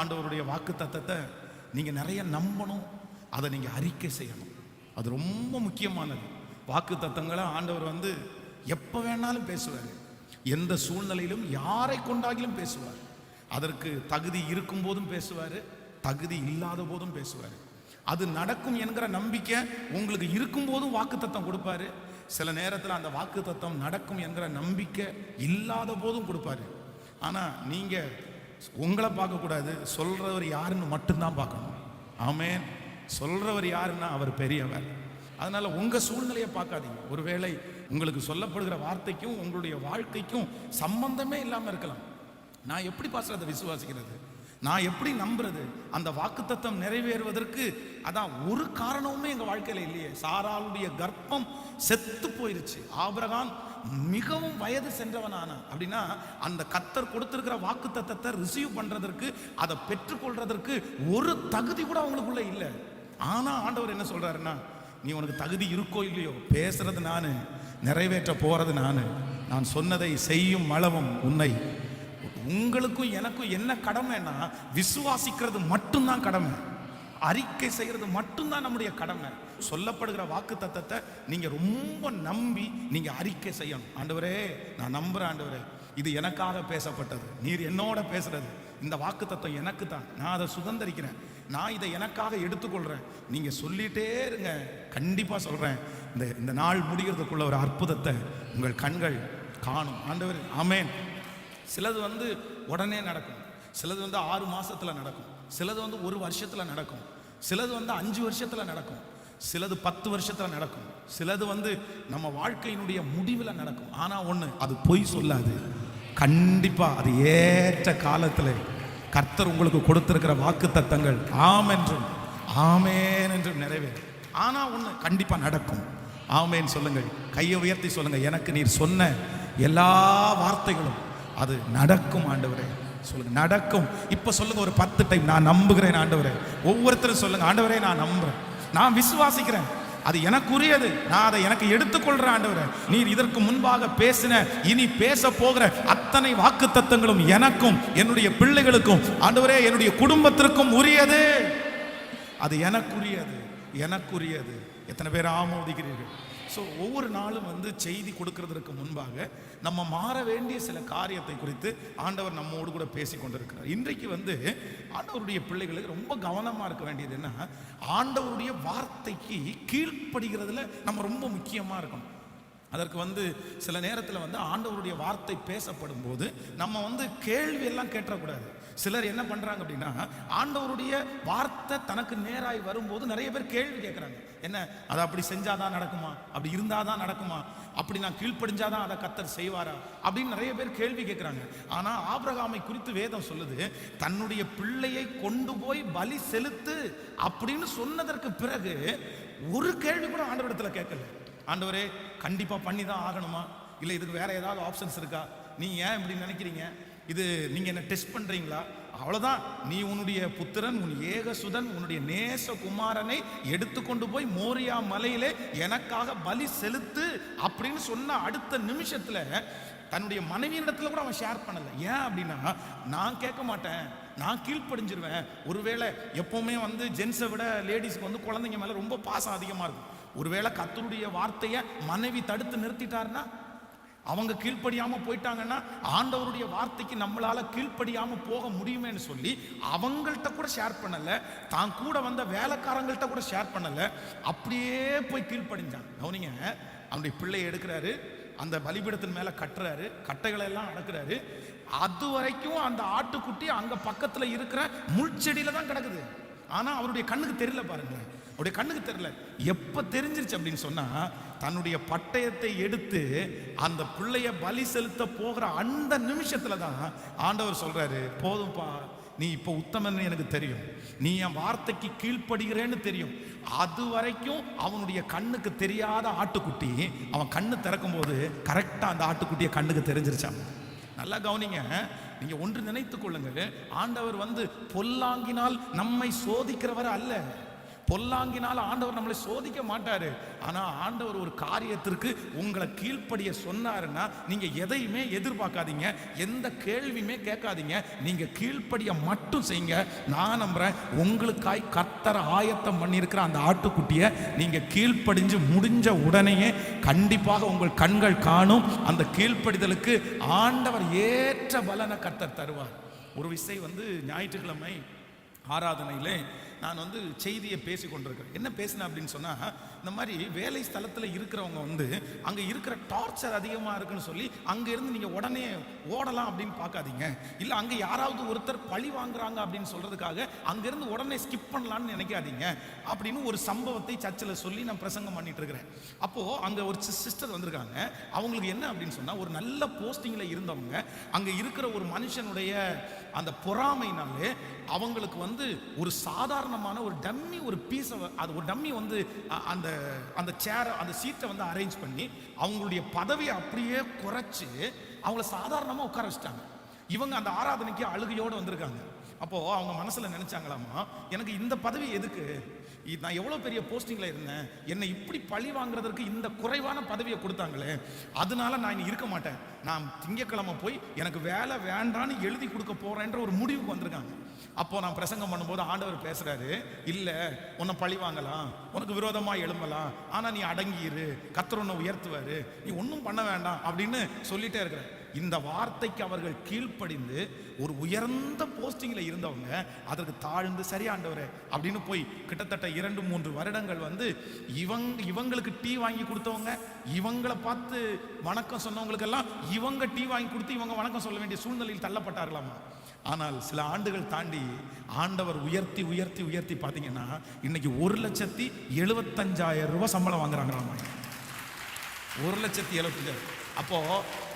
ஆண்டவருடைய வாக்கு தத்தத்தை நீங்கள் நிறைய நம்பணும். அதை நீங்கள் அறிக்கை செய்யணும். அது ரொம்ப முக்கியமானது. வாக்கு தத்தங்களை ஆண்டவர் வந்து எப்போ வேணாலும் பேசுவார். எந்த சூழ்நிலையிலும் யாரை கொண்டாகிலும் பேசுவார். அதற்கு தகுதி இருக்கும் போதும் பேசுவார். தகுதி இல்லாத போதும் பேசுவார். அது நடக்கும் என்கிற நம்பிக்கை உங்களுக்கு இருக்கும் போதும் வாக்கு தத்தம் கொடுப்பாரு. சில நேரத்தில் அந்த வாக்கு தத்தம் நடக்கும் என்கிற நம்பிக்கை இல்லாத போதும் கொடுப்பாரு. ஆனால் நீங்கள் உங்களை பார்க்கக்கூடாது சொல்கிறவர் யாருன்னு மட்டும்தான் பார்க்கணும். ஆமேன். சொல்கிறவர் யாருன்னா அவர் பெரியவர். அதனால் உங்கள் சூழ்நிலையை பார்க்காதீங்க. ஒருவேளை உங்களுக்கு சொல்லப்படுகிற வார்த்தைக்கும் உங்களுடைய வாழ்க்கைக்கும் சம்பந்தமே இல்லாமல் இருக்கலாம். நான் எப்படி பாஸ்டர் விசுவாசிக்கிறது? நான் எப்படி நம்புறது? அந்த வாக்குத்தத்தம் நிறைவேறுவதற்கு அதான் ஒரு காரணமுமே எங்க வாழ்க்கையில இல்லையே. சாராளுடைய கர்ப்பம் செத்து போயிருச்சு. ஆபிரகாம் மிகவும் வயது சென்றவனான அப்படின்னா அந்த கத்தர் கொடுத்திருக்கிற வாக்கு தத்தத்தை ரிசீவ் பண்றதற்கு அதை பெற்றுக்கொள்றதற்கு ஒரு தகுதி கூட அவங்களுக்குள்ள இல்லை. ஆனா ஆண்டவர் என்ன சொல்றாருன்னா நீ உனக்கு தகுதி இருக்கோ இல்லையோ? பேசுறது நானு நிறைவேற்ற போறது நானு. நான் சொன்னதை செய்யும் அளவும் உன்னை உங்களுக்கும் எனக்கும் என்ன கடமைன்னா விசுவாசிக்கிறது மட்டும்தான் கடமை. அறிக்கை செய்யறது மட்டும்தான் நம்முடைய கடமை. சொல்லப்படுகிற வாக்கு தத்தத்தை நீங்கள் ரொம்ப நம்பி நீங்கள் அறிக்கை செய்யணும். ஆண்டவரே நான் நம்புகிறேன் ஆண்டவரே. இது எனக்காக பேசப்பட்டது. நீர் என்னோட பேசுறது. இந்த வாக்கு தத்துவம் எனக்கு தான் நான் அதை சுதந்திரிக்கிறேன். நான் இதை எனக்காக எடுத்துக்கொள்கிறேன் நீங்கள் சொல்லிட்டே இருங்க. கண்டிப்பாக சொல்கிறேன் இந்த இந்த நாள் முடிகிறதுக்குள்ள ஒரு அற்புதத்தை உங்கள் கண்கள் காணும். ஆண்டவர் ஆமேன். சிலது வந்து உடனே நடக்கும். சிலது வந்து ஆறு மாதத்தில் நடக்கும். சிலது வந்து ஒரு வருஷத்தில் நடக்கும். சிலது வந்து அஞ்சு வருஷத்தில் நடக்கும். சிலது பத்து வருஷத்தில் நடக்கும். சிலது வந்து நம்ம வாழ்க்கையினுடைய முடிவில் நடக்கும். ஆனால் ஒன்று அது பொய் சொல்லாது. கண்டிப்பாக அது ஏற்ற காலத்தில் கர்த்தர் உங்களுக்கு கொடுத்திருக்கிற வாக்கு தத்தங்கள் ஆம் என்றும் ஆமேன் என்றும் நிறைவேறும். ஆனால் ஒன்று கண்டிப்பாக நடக்கும். ஆமேன் சொல்லுங்கள். கையை உயர்த்தி சொல்லுங்கள். எனக்கு நீர் சொன்ன எல்லா வார்த்தைகளும் அது நடக்கும் ஆண்டவரே. சொல்லுங்க நடக்கும். இப்ப சொல்லுங்க ஒரு பத்து டைம் நான் நம்புகிறேன் ஆண்டவரே. ஒவ்வொருத்தரும் சொல்லுங்க ஆண்டவரே நான் நம்புறேன். நான் விசுவாசிக்கிறேன். அது எனக்குரியது. நான் அதை எனக்கு எடுத்துக்கொள்றேன் ஆண்டவரே. நீர் இதற்கு முன்பாக பேசின இனி பேச போகிற அத்தனை வாக்கு தத்தங்களும் எனக்கும் என்னுடைய பிள்ளைகளுக்கும் ஆண்டவரே என்னுடைய குடும்பத்திற்கும் உரியது. அது எனக்குரியது எனக்குரியது. எத்தனை பேர் ஆமோதிக்கிறீர்கள்? ஸோ ஒவ்வொரு நாளும் வந்து செய்தி கொடுக்கறதற்கு முன்பாக நம்ம மாற வேண்டிய சில காரியத்தை குறித்து ஆண்டவர் நம்மோடு கூட பேசி கொண்டிருக்கிறார். இன்றைக்கு வந்து ஆண்டவருடைய பிள்ளைகளுக்கு ரொம்ப கவனமாக இருக்க வேண்டியது என்ன? ஆண்டவருடைய வார்த்தைக்கு கீழ்ப்படுகிறதுல நம்ம ரொம்ப முக்கியமாக இருக்கணும். அதற்கு வந்து சில நேரத்தில் வந்து ஆண்டவருடைய வார்த்தை பேசப்படும் போது நம்ம வந்து கேள்வியெல்லாம் கேட்டக்கூடாது சிலர் என்ன பண்றாங்க அப்படின்னா ஆண்டவருடைய வார்த்தை தனக்கு நேராய் வரும்போது நிறைய பேர் கேள்வி கேட்குறாங்க என்ன அதை அப்படி செஞ்சாதான் நடக்குமா? அப்படி இருந்தாதான் நடக்குமா? அப்படி நான் கீழ்ப்படிஞ்சாதான் அதை கத்தர் செய்வாரா? அப்படின்னு நிறைய பேர் கேள்வி கேட்குறாங்க ஆனா ஆபிரகாமை குறித்து வேதம் சொல்லுது தன்னுடைய பிள்ளையை கொண்டு போய் பலி செலுத்து அப்படின்னு சொன்னதற்கு பிறகு ஒரு கேள்வி கூட ஆண்டவரிடத்துல கேட்கல. ஆண்டவரே கண்டிப்பா பண்ணி தான் ஆகணுமா? இல்லை இதுக்கு வேற ஏதாவது ஆப்ஷன்ஸ் இருக்கா? நீ ஏன் இப்படி நினைக்கிறீங்க? இது நீங்க என்ன டெஸ்ட் பண்றீங்களா? அவ்வளவுதான். நீ உன்னுடைய புத்திரன் உன் ஏகசுதன் உன்னுடைய நேச குமாரனை எடுத்துக்கொண்டு போய் மோரியா மலையிலே எனக்காக பலி செலுத்து அப்படின்னு சொன்ன அடுத்த நிமிஷத்துல தன்னுடைய மனைவியிடத்துல கூட அவன் ஷேர் பண்ணல. ஏன் அப்படின்னா நான் கேட்க மாட்டேன். நான் கீழ்ப்படிஞ்சிருவேன். ஒருவேளை எப்பவுமே வந்து ஜென்ஸை விட லேடிஸ்க்கு வந்து குழந்தைங்க மேல ரொம்ப பாசம் அதிகமா இருக்கும். ஒருவேளை கத்தருடைய வார்த்தையை மனைவி தடுத்து நிறுத்திட்டாருன்னா அவங்க கீழ்ப்படியாமல் போயிட்டாங்கன்னா ஆண்டவருடைய வார்த்தைக்கு நம்மளால கீழ்ப்படியாமல் போக முடியுமேன்னு சொல்லி அவங்கள்ட்ட கூட ஷேர் பண்ணல. தான் கூட வந்த வேலைக்காரங்கள்ட்ட கூட ஷேர் பண்ணல. அப்படியே போய் கீழ்ப்படிஞ்சான். கவனிங்க அவனுடைய பிள்ளையை எடுக்கிறாரு அந்த பலிபீடத்தின் மேல கட்டுறாரு கட்டைகளை எல்லாம் அடக்குறாரு. அது வரைக்கும் அந்த ஆட்டுக்குட்டி அங்க பக்கத்துல இருக்கிற முள்செடியில தான் கிடக்குது. ஆனா அவருடைய கண்ணுக்கு தெரியல பாருங்களேன். அவருடைய கண்ணுக்கு தெரியல. எப்ப தெரிஞ்சிருச்சு அப்படின்னு சொன்னா தன்னுடைய பட்டயத்தை எடுத்து அந்த பிள்ளைய பலி செலுத்த போகிற அந்த நிமிஷத்துல தான் ஆண்டவர் சொல்றாரு போதும்பா நீ இப்போ உத்தமன் எனக்கு தெரியும். நீ என் வார்த்தைக்கு கீழ்ப்படுகிறேன்னு தெரியும். அது வரைக்கும் அவனுடைய கண்ணுக்கு தெரியாத ஆட்டுக்குட்டி அவன் கண்ணு திறக்கும் போது கரெக்டா அந்த ஆட்டுக்குட்டியை கண்ணுக்கு தெரிஞ்சிருச்சான் நல்லா கவனிங்க. நீங்க ஒன்று நினைத்து கொள்ளுங்க ஆண்டவர் வந்து பொல்லாங்கினால் நம்மை சோதிக்கிறவர் அல்ல. பொல்லாங்கினால் ஆண்டவர் நம்மளை சோதிக்க மாட்டார். ஆனால் ஆண்டவர் ஒரு காரியத்திற்கு உங்களை கீழ்ப்படிய சொன்னாருன்னா நீங்கள் எதையுமே எதிர்பார்க்காதீங்க. எந்த கேள்வியுமே கேட்காதீங்க. நீங்கள் கீழ்ப்படிய மட்டும் செய்யுங்க. நான் நம்புகிறேன் உங்களுக்காய் கத்தர ஆயத்தம் பண்ணியிருக்கிற அந்த ஆட்டுக்குட்டியை நீங்கள் கீழ்ப்படிஞ்சு முடிஞ்ச உடனேயே கண்டிப்பாக உங்கள் கண்கள் காணும். அந்த கீழ்ப்படிதலுக்கு ஆண்டவர் ஏற்ற பலனை கத்தர் தருவார். ஒரு விசை வந்து ஞாயிற்றுக்கிழமை ஆராதனையிலே நான் வந்து செய்தியை பேசி கொண்டிருக்கிறேன் என்ன பேசினேன் அப்படின்னு சொன்னால் இந்த மாதிரி வேலை ஸ்தலத்தில் இருக்கிறவங்க வந்து அங்கே இருக்கிற டார்ச்சர் அதிகமாக இருக்குன்னு சொல்லி அங்கே இருந்து நீங்கள் உடனே ஓடலாம் அப்படின்னு பார்க்காதீங்க. இல்லை அங்கே யாராவது ஒருத்தர் பழி வாங்குறாங்க அப்படின்னு சொல்கிறதுக்காக அங்கேருந்து உடனே ஸ்கிப் பண்ணலான்னு நினைக்காதீங்க. அப்படின்னு ஒரு சம்பவத்தை சர்ச்சில் சொல்லி நான் பிரசங்கம் பண்ணிட்டு இருக்கிறேன். அப்போது அங்கே ஒரு சிஸ்டர் வந்திருக்காங்க. அவங்களுக்கு என்ன அப்படின்னு சொன்னால் ஒரு நல்ல போஸ்டிங்கில் இருந்தவங்க அங்கே இருக்கிற ஒரு மனுஷனுடைய அந்த பொறாமைனாலே அவங்களுக்கு வந்து ஒரு சாதாரணமான ஒரு டம்மி ஒரு பீஸை அது ஒரு டம்மி வந்து அந்த அந்த சேரை அந்த சீட்டை வந்து அரேஞ்ச் பண்ணி அவங்களுடைய பதவியை அப்படியே குறைச்சி அவங்கள சாதாரணமாக உட்கார வச்சிட்டாங்க. இவங்க அந்த ஆராதனைக்கு அழுகையோடு வந்திருக்காங்க. அப்போது அவங்க மனசில் நினச்சாங்களாமா எனக்கு இந்த பதவி எதுக்கு? நான் எவ்வளோ பெரிய போஸ்டிங்கில் இருந்தேன்? என்னை இப்படி பழி வாங்குறதற்கு இந்த குறைவான பதவியை கொடுத்தாங்களே. அதனால நான் இனி இருக்க மாட்டேன். நான் திங்கக்கிழமை போய் எனக்கு வேலை வேண்டான்னு எழுதி கொடுக்க போகிறேன்ற ஒரு முடிவுக்கு வந்திருக்காங்க. அப்போ நான் பிரசங்கம் பண்ணும்போது ஆண்டவர் பேசுறாரு இல்லை உன்னை பழி வாங்கலாம். உனக்கு விரோதமாக எழும்பலாம். ஆனால் நீ அடங்கியிரு. கத்தர் உன்னை உயர்த்துவாரு. நீ ஒன்றும் பண்ண வேண்டாம். அப்படின்னு சொல்லிட்டே இருக்கிற இந்த வார்த்தைக்கு அவர்கள் கீழ்ப்படிந்து ஒரு உயர்ந்த போஸ்டிங்கில் இருந்தவங்க அதற்கு தாழ்ந்து சரியாண்டவர் அப்படின்னு போய் கிட்டத்தட்ட இரண்டு மூன்று வருடங்கள் வந்து இவங்க இவங்களுக்கு டீ வாங்கி கொடுத்தவங்க இவங்களை பார்த்து வணக்கம் சொன்னவங்களுக்கெல்லாம் இவங்க டீ வாங்கி கொடுத்து இவங்க வணக்கம் சொல்ல வேண்டிய சூழ்நிலையில் தள்ளப்பட்டார்களாமா? ஆனால் சில ஆண்டுகள் தாண்டி ஆண்டவர் உயர்த்தி உயர்த்தி உயர்த்தி பார்த்தீங்கன்னா இன்னைக்கு ஒரு லட்சத்தி எழுபத்தஞ்சாயிரம் ரூபாய் சம்பளம் வாங்குறாங்களாமா? ஒரு லட்சத்தி எழுபத்தஞ்சாயிரம் அப்போ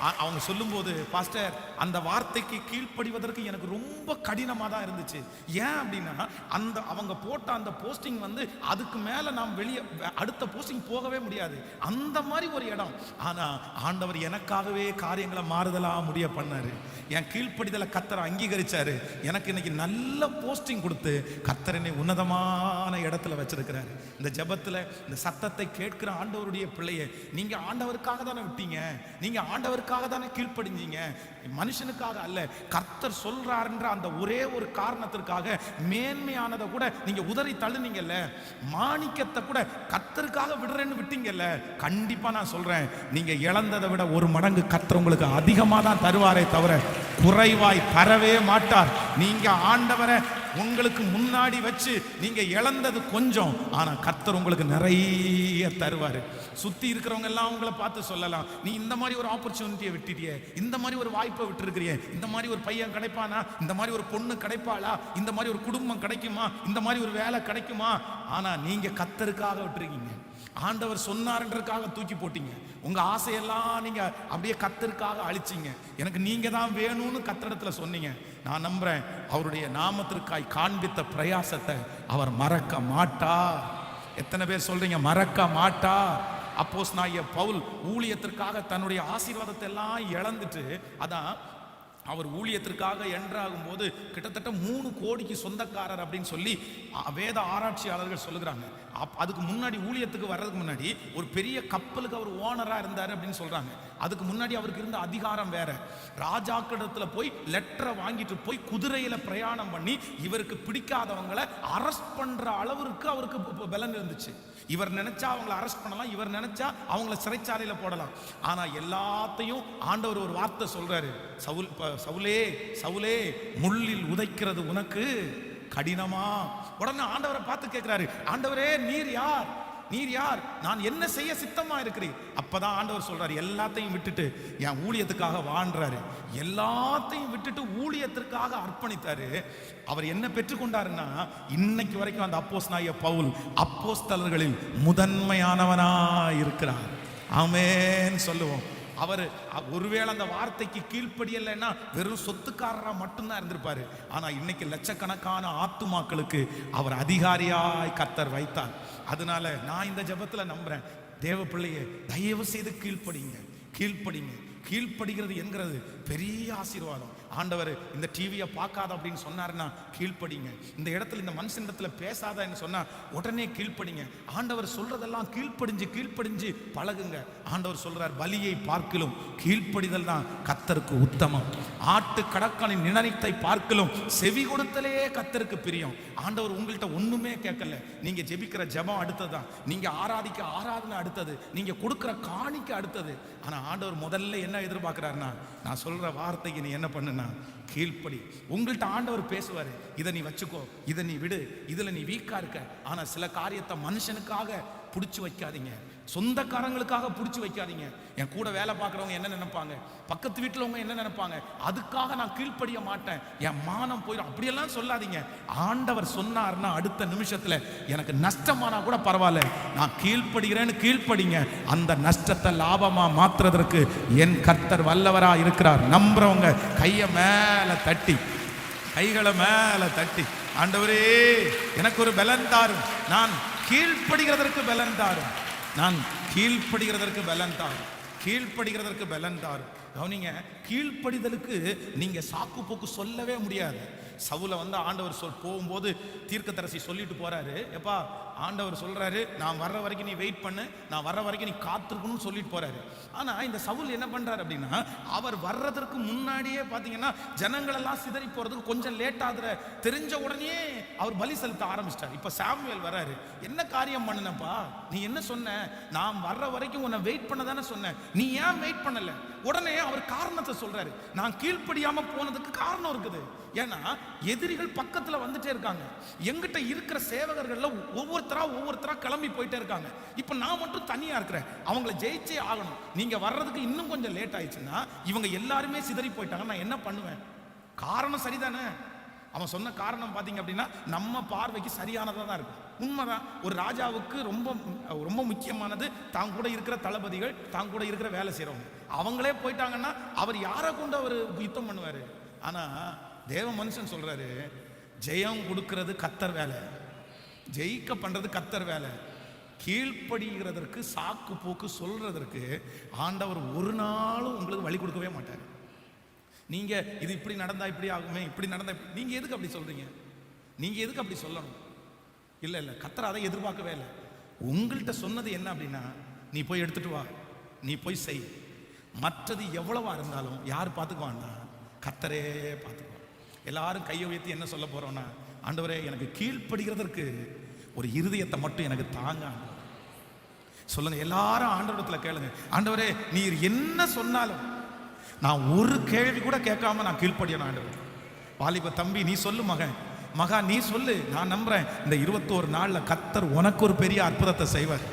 அவங்க சொல்லும்போது பாஸ்டர் அந்த வார்த்தைக்கு கீழ்ப்படிவதற்கு எனக்கு ரொம்ப கடினமாக தான் இருந்துச்சு. ஏன் அப்படின்னா அந்த அவங்க போட்ட அந்த போஸ்டிங் வந்து அதுக்கு மேலே நாம் வெளியே அடுத்த போஸ்டிங் போகவே முடியாது. அந்த மாதிரி ஒரு இடம். ஆனால் ஆண்டவர் எனக்காகவே காரியங்களை மாறுதலாக முடிய பண்ணார். என் கீழ்ப்படிதலை கத்தரை அங்கீகரிச்சாரு. எனக்கு இன்னைக்கு நல்ல போஸ்டிங் கொடுத்து கத்தரனை உன்னதமான இடத்துல வச்சிருக்கிறாரு. இந்த ஜபத்தில் இந்த சத்தத்தை கேட்கிற ஆண்டவருடைய பிள்ளையை நீங்கள் ஆண்டவருக்காக தானே விட்டீங்க? நீங்கள் ஆண்டவருக்காக தானே கீழ்ப்படிஞ்சீங்க? மனுஷனுக்காக அல்ல. கர்த்தர் சொல்றாருன்ற அந்த ஒரே ஒரு காரணத்திற்காக மேன்மையானதை கூட நீங்க உதறி தள்ளுனீங்கல்ல. மாணிக்கத்தை கூட கர்த்தருக்காக விடுறேன்னு விட்டீங்கல்ல. கண்டிப்பா நான் சொல்றேன். நீங்க இழந்ததை விட ஒரு மடங்கு கர்த்தர் உங்களுக்கு அதிகமாக தான் தருவாரே தவிர குறைவாய் தரவே மாட்டார். நீங்க ஆண்டவரை உங்களுக்கு முன்னாடி வச்சு நீங்க இழந்தது கொஞ்சம் ஆனா கர்த்தர் உங்களுக்கு நிறைய தருவாரு. சுத்தி இருக்கிறவங்க எல்லாம் உங்களை பார்த்து சொல்லலாம். நீ இந்த மாதிரி ஒரு ஆப்பர்ச்சுனிட்டியை விட்டுட்டிய இந்த மாதிரி ஒரு வாய்ப்பை விட்டுருக்கிறிய இந்த மாதிரி ஒரு பையன் கிடைப்பானா இந்த மாதிரி ஒரு பொண்ணு கிடைப்பாளா இந்த மாதிரி ஒரு குடும்பம் கிடைக்குமா இந்த மாதிரி ஒரு வேலை கிடைக்குமா ஆனா நீங்க கத்தருக்காக விட்டுருக்கீங்க. ஆண்டவர் சொன்னார்ன்றதுக்காக தூக்கி போட்டீங்க. உங்க ஆசையெல்லாம் நீங்க அப்படியே கத்தருக்காக அழிச்சிங்க. எனக்கு நீங்க தான் வேணும்னு கத்தடத்துல சொன்னீங்க. நான் நம்புறேன் அவருடைய நாமத்திற்காய் காண்பித்த பிரயாசத்தை அவர் மறக்க மாட்டார் எத்தனை பேர் சொல்றீங்க மறக்க மாட்டார் அப்போஸ் நாய பவுல் ஊழியத்திற்காக தன்னுடைய ஆசீர்வாதத்தை எல்லாம் இழந்துட்டு அதான் அவர் ஊழியத்திற்காக என்றாகும் போது கிட்டத்தட்ட மூணு கோடிக்கு சொந்தக்காரர் அப்படின்னு சொல்லி வேத ஆராய்ச்சியாளர்கள் சொல்லுகிறாங்க. அப் அதுக்கு முன்னாடி ஊழியத்துக்கு வர்றதுக்கு முன்னாடி ஒரு பெரிய கப்பலுக்கு அவர் ஓனரா இருந்தார் அப்படின்னு சொல்றாங்க. அதுக்கு முன்னாடி அவருக்கு இருந்த அதிகாரம் வேற. ராஜாக்கிடத்துல போய் லெட்டரை வாங்கிட்டு போய் குதிரையில பிரயாணம் பண்ணி இவருக்கு பிடிக்காதவங்களை அரெஸ்ட் பண்ற அளவிற்கு அவருக்கு பலன் இருந்துச்சு. இவர் நினைச்சா அவங்கள அரெஸ்ட் பண்ணலாம் இவர் நினைச்சா அவங்கள சிறைச்சாலையில போடலாம். ஆனா எல்லாத்தையும் ஆண்டவர் ஒரு வார்த்தை சொல்றாரு. சவுல் சவுலே சவுலே முள்ளில் உதைக்கிறது உனக்கு கடினமா. உடனே ஆண்டவரை பார்த்து கேட்கிறாரு ஆண்டவரே நீர் யார்? நீர் யார்? நான் என்ன செய்ய சித்தமா இருக்கிறேன்? அப்பதான் ஆண்டவர் சொல்றாரு எல்லாத்தையும் விட்டுட்டு என் ஊழியத்துக்காக வாழ்றாரு. எல்லாத்தையும் விட்டுட்டு ஊழியத்திற்காக அர்ப்பணித்தாரு. அவர் என்ன பெற்றுக்கொண்டாருன்னா இன்னைக்கு வரைக்கும் அந்த அப்போஸ் நாய பவுல் அப்போஸ்தலர்களில் முதன்மையானவனா இருக்கிறார் அமேன் சொல்லுவோம். அவர் ஒருவேளை அந்த வார்த்தைக்கு கீழ்ப்படியலைன்னா வெறும் சொத்துக்காரராக மட்டும்தான் இருந்திருப்பாரு. ஆனால் இன்னைக்கு லட்சக்கணக்கான ஆத்துமாக்களுக்கு அவர் அதிகாரியாய் கத்தர் வைத்தார். அதனால நான் இந்த ஜபத்தில் நம்புறேன். தேவ பிள்ளையே தயவு செய்து கீழ்ப்படிங்க. கீழ்ப்படிங்க. கீழ்ப்படுகிறது என்கிறது பெரிய ஆசீர்வாதம். ஆண்டவர் இந்த டிவியை பார்க்காத அப்படின்னு சொன்னாருன்னா கீழ்ப்படிங்க. இந்த இடத்துல இந்த மனுஷன் இடத்துல பேசாதன்னு சொன்னால் உடனே கீழ்ப்படிங்க. ஆண்டவர் சொல்றதெல்லாம் கீழ்ப்படிஞ்சு கீழ்ப்படிஞ்சு பழகுங்க. ஆண்டவர் சொல்றார் பலியை பார்க்கலும் கீழ்ப்படிதல் தான் கத்தருக்கு உத்தமம். ஆட்டு கடக்கானின் நினைத்தை பார்க்கலும் செவி கொடுத்தலே கத்தருக்கு பிரியம். ஆண்டவர் உங்கள்கிட்ட ஒன்றுமே கேட்கல. நீங்கள் ஜெபிக்கிற ஜெபம் அடுத்ததுதான் நீங்கள் ஆராதிக்க ஆராதனை அடுத்தது. நீங்கள் கொடுக்குற காணிக்க அடுத்தது. ஆனால் ஆண்டவர் முதல்ல என்ன எதிர்பார்க்குறாருன்னா நான் சொல்கிற வார்த்தைக்கு நீ என்ன பண்ணுனா கீழ்ப்படி. உங்கள்கிட்ட ஆண்டவர் பேசுவாரு இதை நீ வச்சுக்கோ இதை நீ விடு இதுல நீ வீக்கா இருக்க. ஆனா சில காரியத்தை மனுஷனுக்காக பிடிச்சி வைக்காதீங்க. சொந்தக்காரங்களுக்காக பிடிச்சி வைக்காதீங்க. என் கூட வேலை பார்க்குறவங்க என்ன நினைப்பாங்க? பக்கத்து வீட்டில் அவங்க என்ன நினைப்பாங்க? அதுக்காக நான் கீழ்ப்படிய மாட்டேன். என் மானம் போயிடும் அப்படியெல்லாம் சொல்லாதீங்க. ஆண்டவர் சொன்னார்னா அடுத்த நிமிஷத்தில் எனக்கு நஷ்டமானா கூட பரவாயில்ல. நான் கீழ்ப்படுகிறேன்னு கீழ்ப்படிங்க. அந்த நஷ்டத்தை லாபமா மாத்துறதற்கு என் கர்த்தர் வல்லவரா இருக்கிறார். நம்புறவங்க கையை மேல தட்டி. கைகளை மேல தட்டி. ஆண்டவரே எனக்கு ஒரு பலன் தாரும். நான் கீழ்ப்படுகிறதற்கு பலன் தாரும். நான் கீழ்ப்படுகிறதற்கு பலன் தாரும். கீழ்ப்படுகிறதற்கு பலன் தாரும். கவனிங்க கீழ்ப்படிதலுக்கு நீங்க சாக்கு போக்கு சொல்லவே முடியாது. சவுல வந்து ஆண்டவர் சொல் போகும்போது தீர்க்கதரசி சொல்லிட்டு போறாரு. எப்பா ஆண்டவர் சொல்கிறாரு நான் வர்ற வரைக்கும் நீ வெயிட் பண்ணு நான் வர்ற வரைக்கும் நீ காத்திருக்கணும்னு சொல்லிட்டு போகிறாரு ஆனால் இந்த சவுல் என்ன பண்ணுறாரு அப்படின்னா அவர் வர்றதற்கு முன்னாடியே பார்த்தீங்கன்னா ஜனங்களெல்லாம் சிதறி போகிறதுக்கு கொஞ்சம் லேட் ஆகுற தெரிஞ்ச உடனே அவர் பலி செலுத்த ஆரம்பிச்சிட்டார். இப்போ சாமுவேல் வர்றாரு என்ன காரியம் பண்ணுனப்பா? நீ என்ன சொன்ன? நான் வர்ற வரைக்கும் உன்னை வெயிட் பண்ண தானே சொன்னேன். நீ ஏன் வெயிட் பண்ணலை? உடனே அவர் காரணத்தை சொல்கிறாரு நான் கீழ்ப்படியாமல் போனதுக்கு காரணம் இருக்குது. ஏன்னா எதிரிகள் பக்கத்தில் வந்துட்டே இருக்காங்க. எங்கிட்ட இருக்கிற சேவகர்கள்ல ஒவ்வொருத்தரா ஒவ்வொருத்தரா கிளம்பி போயிட்டே இருக்காங்க. இப்ப நான் மட்டும் தனியா இருக்கிறேன். அவங்கள ஜெயிச்சே ஆகணும். நீங்க வர்றதுக்கு இன்னும் கொஞ்சம் லேட் ஆயிடுச்சுன்னா இவங்க எல்லாருமே சிதறி போயிட்டாங்க நான் என்ன பண்ணுவேன்? காரணம் சரிதானே? அவன் சொன்ன காரணம் பார்த்தீங்க அப்படின்னா நம்ம பார்வைக்கு சரியானதாக தான் இருக்கும். உண்மைதான். ஒரு ராஜாவுக்கு ரொம்ப ரொம்ப முக்கியமானது தான் கூட இருக்கிற தளபதிகள் தான் கூட இருக்கிற வேலை செய்கிறவங்க அவங்களே போயிட்டாங்கன்னா அவர் யாரை கொண்டு அவர் யுத்தம் பண்ணுவார்? ஆனால் தேவ மனுஷன் சொல்றாரு ஜெயம் கொடுக்கறது கத்தர் வேலை. ஜெயிக்க பண்ணுறது கத்தர் வேலை. கீழ்ப்படுகிறதற்கு சாக்கு போக்கு சொல்கிறதற்கு ஆண்டவர் ஒரு நாளும் உங்களுக்கு வழி கொடுக்கவே மாட்டார். நீங்கள் இது இப்படி நடந்தால் இப்படி ஆகுமே இப்படி நடந்தா நீங்கள் எதுக்கு அப்படி சொல்கிறீங்க நீங்கள் எதுக்கு அப்படி சொல்லணும்? இல்லை இல்லை கத்தர் அதை எதிர்பார்க்கவே இல்லை. உங்கள்கிட்ட சொன்னது என்ன அப்படின்னா நீ போய் எடுத்துட்டு வா நீ போய் செய். மற்றது எவ்வளவா இருந்தாலும் யார் பார்த்துக்குவான்னா கத்தரே பார்த்துக்குவான். எல்லாரும் கையை உயர்த்தி என்ன சொல்ல போகிறோன்னா ஆண்டவரே எனக்கு கீழ்ப்படுகிறதற்கு ஒரு இருதயத்தை மட்டும் எனக்கு தாங்க சொல்லுங்க எல்லாரும் ஆண்டவரத்துல கேளுங்க. ஆண்டவரே நீர் என்ன சொன்னாலும் நான் ஒரு கேள்வி கூட கேட்காம நான் கீழ்ப்படியணும் ஆண்டவர். வாலிப தம்பி நீ சொல்லு மகன். மகா நீ சொல்லு. நான் நம்புறேன். இந்த இருபத்தோரு நாளில் கத்தர் உனக்கு ஒரு பெரிய அற்புதத்தை செய்வார்.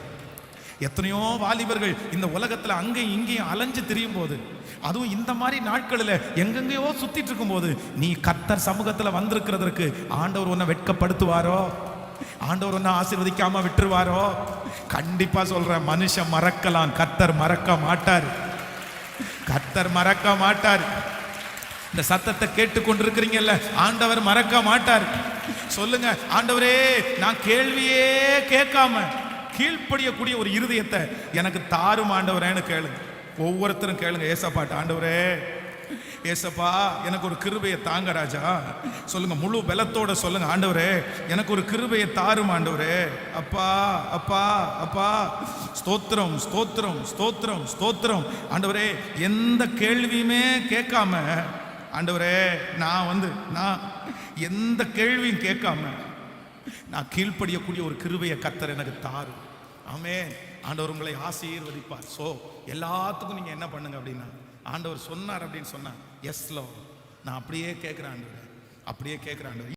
எத்தனையோ வாலிபர்கள் இந்த உலகத்தில் அங்கேயும் இங்கேயும் அலைஞ்சு திரியும் போது அதுவும் இந்த மாதிரி நாட்களில் எங்கெங்கேயோ சுத்திட்டு இருக்கும்போது நீ கத்தர் சமூகத்தில் வந்திருக்கிறதற்கு ஆண்டவர் உன்னை வெட்கப்படுத்துவாரோ? ஆண்டவர் ஒன்றும் ஆசீர்வதிக்காம விட்டுருவாரோ? கண்டிப்பா சொல்கிறேன் மனுஷன் மறக்கலாம் கத்தர் மறக்க மாட்டார். கத்தர் மறக்க மாட்டார். இந்த சத்தத்தை கேட்டு கொண்டிருக்கிறீங்கல்ல ஆண்டவர் மறக்க மாட்டார். சொல்லுங்க ஆண்டவரே நான் கேள்வியே கேட்காம கீழ்ப்படியக்கூடிய ஒரு இருதயத்தை எனக்கு தாரும் ஆண்டவரேன்னு கேளுங்க. ஒவ்வொருத்தரும் கேளுங்க ஏசப்பாட்டு ஆண்டவரே. ஏசப்பா எனக்கு ஒரு கிருபையை தாங்க ராஜா. சொல்லுங்க முழு பலத்தோட சொல்லுங்க ஆண்டவரே எனக்கு ஒரு கிருபையை தாரும் ஆண்டவரே. அப்பா அப்பா அப்பா. ஸ்தோத்திரம் ஸ்தோத்திரம் ஸ்தோத்திரம் ஸ்தோத்திரம். ஆண்டவரே எந்த கேள்வியுமே கேட்காம ஆண்டவரே நான் வந்து நான் எந்த கேள்வியும் கேட்காம நான் கீழ்ப்படியக்கூடிய ஒரு கிருபையை கத்தர் எனக்கு தாரு ஆமே ஆண்டவர் உங்களை ஆசீர்வதிப்பார். ஸோ எல்லாத்துக்கும் நீங்கள் என்ன பண்ணுங்க அப்படின்னா ஆண்டவர் சொன்னார் அப்படின்னு சொன்னார். எஸ்லோ நான் அப்படியே கேட்குறேன் ஆண்டவர். அப்படியே கேட்குறேன் ஆண்டவர்.